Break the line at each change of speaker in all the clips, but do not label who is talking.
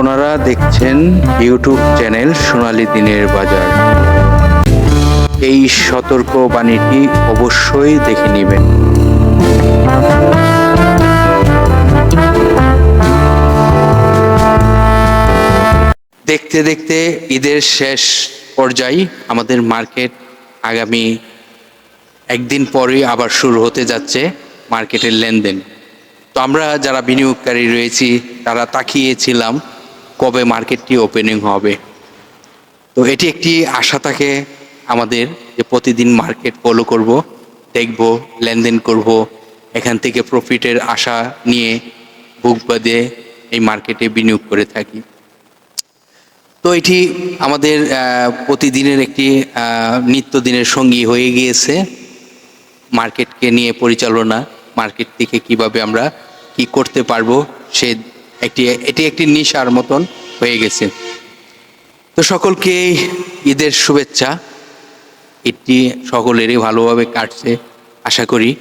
আপনারা দেখছেন YouTube channel সোনালী দিনের বাজার। এই সতর্ক বাণীটি অবশ্যই দেখে নেবেন। দেখতে দেখতে ঈদের শেষ পর্যায়ে আমাদের মার্কেট আগামী একদিন পরেই আবার শুরু হতে যাচ্ছে মার্কেটের লেনদেন। তো আমরা যারা বিনিয়োগকারী রয়েছি, তারা তাকিয়েছিলাম কবে মার্কেটটি ওপেনিং হবে। তো এটি একটি আশা থাকে আমাদের যে প্রতিদিন মার্কেট ফলো করব, দেখব, লেনদেন করব। এখান থেকে প্রফিটের আশা নিয়ে বুক বাঁধে এই মার্কেটে বিনিয়োগ করে থাকি। তো এটি আমাদের প্রতিদিনের একটি নিত্যদিনের সঙ্গী হয়ে গিয়েছে। মার্কেটকে নিয়ে পরিচালনা, মার্কেট থেকে কীভাবে আমরা কি করতে পারব সে একটি, এটি একটি নিশার মতন হয়ে গেছে। তো সকলকে ঈদের শুভেচ্ছা। ঈদটি সকলেরই ভালোভাবে কাটছে, আশা করি।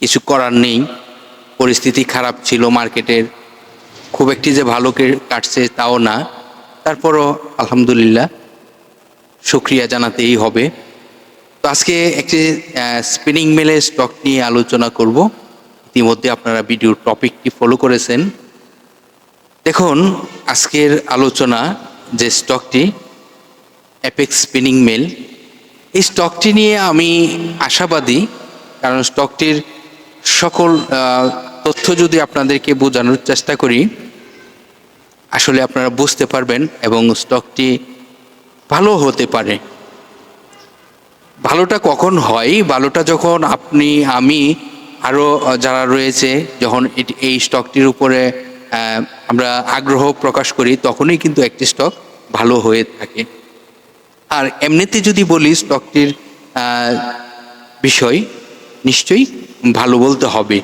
কিছু করার নেই। পরিস্থিতি খারাপ ছিল মার্কেটের। খুব একটি যে ভালো কাটছে তাও না। তারপরও আলহামদুলিল্লাহ শুক্রিয়া জানাতেই হবে। তো আজকে একটি স্পিনিং মেলের স্টক নিয়ে আলোচনা করব। ইতিমধ্যে আপনারা ভিডিওর টপিকটি ফলো করেছেন। দেখুন, আজকের আলোচনা যে স্টকটি অ্যাপেক্স স্পিনিং মেল এই স্টকটি নিয়ে আমি আশাবাদী, কারণ স্টকটির সকল তথ্য যদি আপনাদেরকে বোঝানোর চেষ্টা করি, আসলে আপনারা বুঝতে পারবেন এবং স্টকটি ভালো হতে পারে। ভালোটা কখন হয়? ভালোটা যখন আপনি, আমি আরও যারা রয়েছে, যখন এই স্টকটির উপরে আমরা আগ্রহ প্রকাশ করি, তখনই কিন্তু একটি স্টক ভালো হয়ে থাকে। আর এমনিতে যদি বলি স্টকটির বিষয় নিশ্চয়ই ভালো বলতে হবে।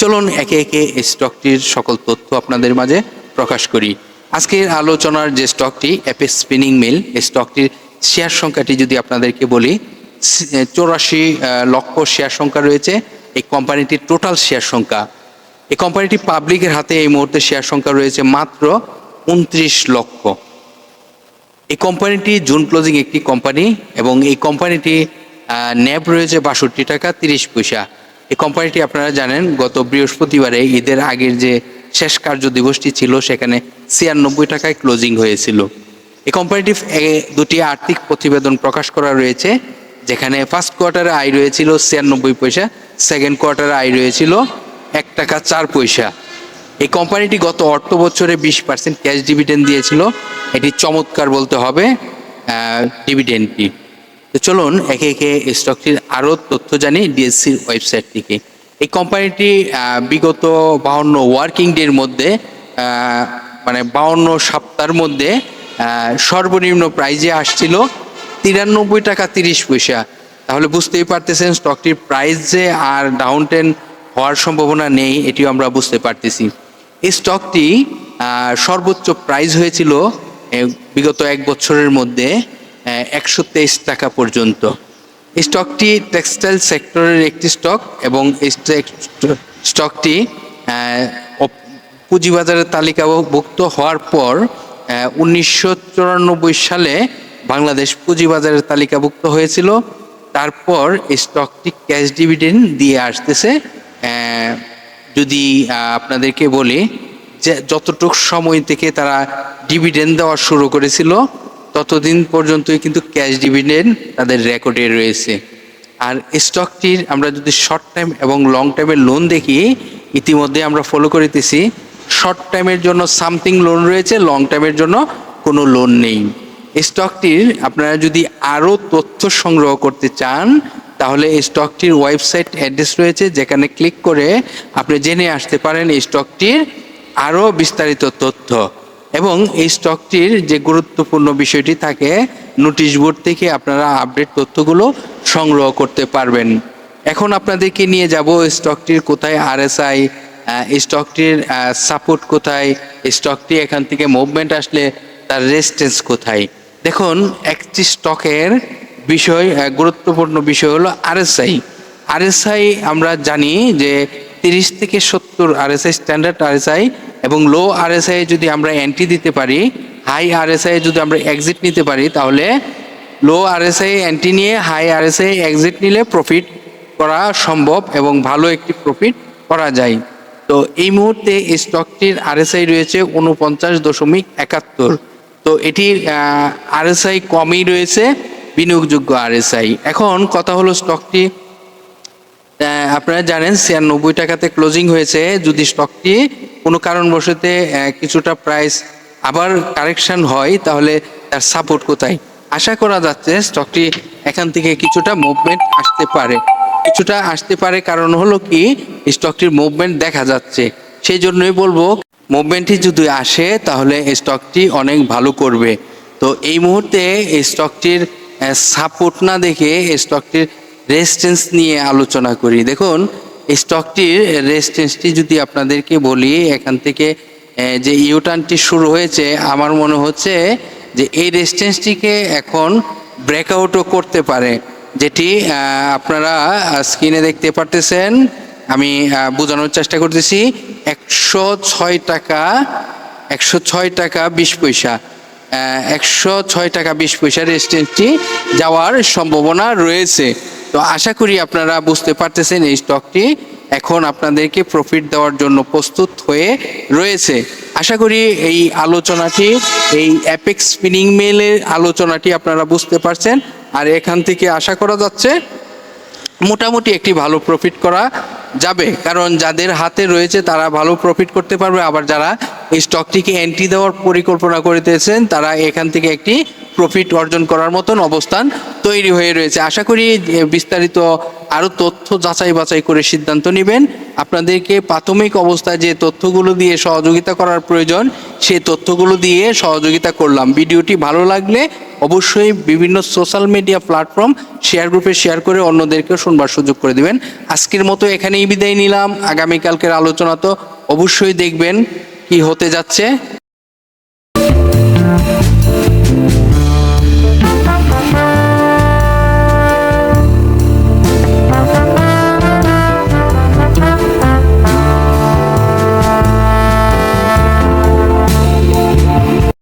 চলুন একে একে এই স্টকটির সকল তথ্য আপনাদের মাঝে প্রকাশ করি। আজকের আলোচনার যে স্টকটি অ্যাপেস স্পিনিং মিল এই স্টকটির শেয়ার সংখ্যাটি যদি আপনাদেরকে বলি, চৌরাশি লক্ষ শেয়ার সংখ্যা রয়েছে। এই কোম্পানিটির টোটাল শেয়ার সংখ্যা এই কোম্পানিটি পাবলিকের হাতে এই মুহূর্তে শেয়ার সংখ্যা রয়েছে মাত্র উনত্রিশ লক্ষ। এই কোম্পানিটি জুন ক্লোজিং একটি কোম্পানি এবং এই কোম্পানিটি ন্যাব রয়েছে বাষট্টি টাকা তিরিশ পয়সা। এই কোম্পানিটি আপনারা জানেন, গত বৃহস্পতিবারে ঈদের আগের যে শেষ কার্য দিবসটি ছিল, সেখানে ছিয়ানব্বই টাকায় ক্লোজিং হয়েছিল। এই কোম্পানিটি দুটি আর্থিক প্রতিবেদন প্রকাশ করা রয়েছে, যেখানে ফার্স্ট কোয়ার্টারে আয় রয়েছিল ছিয়ানব্বই পয়সা সেকেন্ড কোয়ার্টারে আয় রয়েছিল এক টাকা চার পয়সা। এই কোম্পানিটি গত অর্থ বছরে বিশ পার্সেন্ট ক্যাশ ডিভিডেন্ড দিয়েছিল। এটি চমৎকার বলতে হবে ডিভিডেন্ডটি তো চলুন একে একে স্টকটির আরও তথ্য জানি ডিএসসির ওয়েবসাইট থেকে এই কোম্পানিটি বিগত বাহান্ন ওয়ার্কিং ডের মধ্যে মানে বাহান্ন সপ্তাহের মধ্যে সর্বনিম্ন প্রাইজে আসছিল তিরানব্বই টাকা তিরিশ পয়সা। তাহলে বুঝতেই পারতেছেন স্টকটির প্রাইস যে আর ডাউন টেন হওয়ার সম্ভাবনা নেই, এটিও আমরা বুঝতে পারতেছি। এই স্টকটি সর্বোচ্চ প্রাইস হয়েছিল বিগত এক বছরের মধ্যে একশো তেইশ টাকা পর্যন্ত। এই স্টকটি টেক্সটাইল সেক্টরের একটি স্টক এবং এই স্টকটি পুঁজিবাজারের তালিকাভুক্ত হওয়ার পর উনিশশো চুরানব্বই সালে বাংলাদেশ পুঁজিবাজারের তালিকাভুক্ত হয়েছিল। তারপর এই স্টকটি ক্যাশ ডিভিডেন্ড দিয়ে আসতেছে। যদি আপনাদেরকে বলি যে যতটুক সময় থেকে তারা ডিভিডেন্ড দেওয়া শুরু করেছিল, ততদিন পর্যন্তই কিন্তু ক্যাশ ডিভিডেন্ড তাদের রেকর্ডে রয়েছে। আর স্টকটির আমরা যদি শর্ট টাইম এবং লং টাইমের লোন দেখি, ইতিমধ্যে আমরা ফলো করিতেছি শর্ট টাইমের জন্য সামথিং লোন রয়েছে লং টাইমের জন্য কোনো লোন নেই। স্টকটির আপনারা যদি আরও তথ্য সংগ্রহ করতে চান তাহলে এই স্টকটির ওয়েবসাইট অ্যাড্রেস রয়েছে, যেখানে ক্লিক করে আপনি জেনে আসতে পারেন এই স্টকটির আরও বিস্তারিত তথ্য। এবং এই স্টকটির যে গুরুত্বপূর্ণ বিষয়টি থাকে নোটিশ বোর্ড থেকে আপনারা আপডেট তথ্যগুলো সংগ্রহ করতে পারবেন। এখন আপনাদেরকে নিয়ে যাব স্টকটির কোথায় আরএসআই স্টকটির সাপোর্ট কোথায় স্টকটি এখান থেকে মুভমেন্ট আসলে তার রেজিস্ট্যান্স কোথায়। দেখুন, একটি স্টকের বিষয় গুরুত্বপূর্ণ বিষয় হলো আরএসআই আরএসআই আমরা জানি যে তিরিশ থেকে সত্তর আরএসআই স্ট্যান্ডার্ড আরএসআই এবং লো আরএসআই যদি আমরা এন্ট্রি দিতে পারি হাই আরএসআই যদি আমরা এক্সিট নিতে পারি তাহলে লো আরএসআই এন্ট্রি নিয়ে হাই আরএসআই এক্সিট নিলে প্রফিট করা সম্ভব এবং ভালো একটি প্রফিট করা যায় তো এই মুহূর্তে এই স্টকটির আরএসআই রয়েছে উনপঞ্চাশ দশমিক একাত্তর তো এটির আরএসআই কমই রয়েছে বিনিয়োগযোগ্য আরএসআই এখন কথা হলো স্টকটি আপনারা জানেন ছিয়ানব্বই টাকাতে ক্লোজিং হয়েছে। যদি স্টকটি কোনো কারণবশতে কিছুটা প্রাইস আবার কারেকশন হয়, তাহলে তার সাপোর্ট কোথায়? আশা করা যাচ্ছে স্টকটি এখান থেকে কিছুটা মুভমেন্ট আসতে পারে। কিছুটা আসতে পারে কারণ হলো কি স্টকটির মুভমেন্ট দেখা যাচ্ছে। সেই জন্যই বলব মুভমেন্টটি যদি আসে, তাহলে স্টকটি অনেক ভালো করবে। তো এই মুহূর্তে এই স্টকটির সাপোর্ট না দেখে স্টকটির রেজিস্ট্যান্স নিয়ে আলোচনা করি। দেখুন স্টকটির রেজিস্ট্যান্সটি যদি আপনাদেরকে বলি, এখান থেকে যে ইউটার্নটি শুরু হয়েছে, আমার মনে হচ্ছে যে এই রেজিস্ট্যান্সটিকে এখন ব্রেকআউটও করতে পারে। যেটি আপনারা স্ক্রিনে দেখতে পারতেছেন, আমি বোঝানোর চেষ্টা করতেছি, একশো ছয় টাকা, একশো ছয় টাকা বিশ পয়সা। একশো ছয় টাকা বিশ পয়সা রেজিস্ট্যান্সটি যাওয়ার সম্ভাবনা রয়েছে। তো আশা করি আপনারা বুঝতে পারতেছেন এই স্টকটি এখন আপনাদেরকে প্রফিট দেওয়ার জন্য প্রস্তুত হয়ে রয়েছে। আশা করি এই আলোচনাটি, এই অ্যাপেক্স স্পিনিং মেলের আলোচনাটি আপনারা বুঝতে পারছেন। আর এখান থেকে আশা করা যাচ্ছে, মোটামুটি একটি ভালো প্রফিট করা যাবে। কারণ যাদের হাতে রয়েছে তারা ভালো প্রফিট করতে পারবে। আবার যারা এই স্টকটিকে এন্ট্রি দেওয়ার পরিকল্পনা করিতেছেন, তারা এখান থেকে একটি প্রফিট অর্জন করার মতন অবস্থান তৈরি হয়ে রয়েছে। আশা করি বিস্তারিত আরও তথ্য যাচাই বাছাই করে সিদ্ধান্ত নেবেন। আপনাদেরকে প্রাথমিক অবস্থায় যে তথ্যগুলো দিয়ে সহযোগিতা করার প্রয়োজন সেই তথ্যগুলো দিয়ে সহযোগিতা করলাম। ভিডিওটি ভালো লাগলে অবশ্যই বিভিন্ন সোশ্যাল মিডিয়া প্ল্যাটফর্ম শেয়ার গ্রুপে শেয়ার করে অন্যদেরকেও শুনবার সুযোগ করে দিবেন। আজকের মতো এখানেই বিদায় নিলাম। আগামীকালকের আলোচনা তো অবশ্যই দেখবেন কি হতে যাচ্ছে।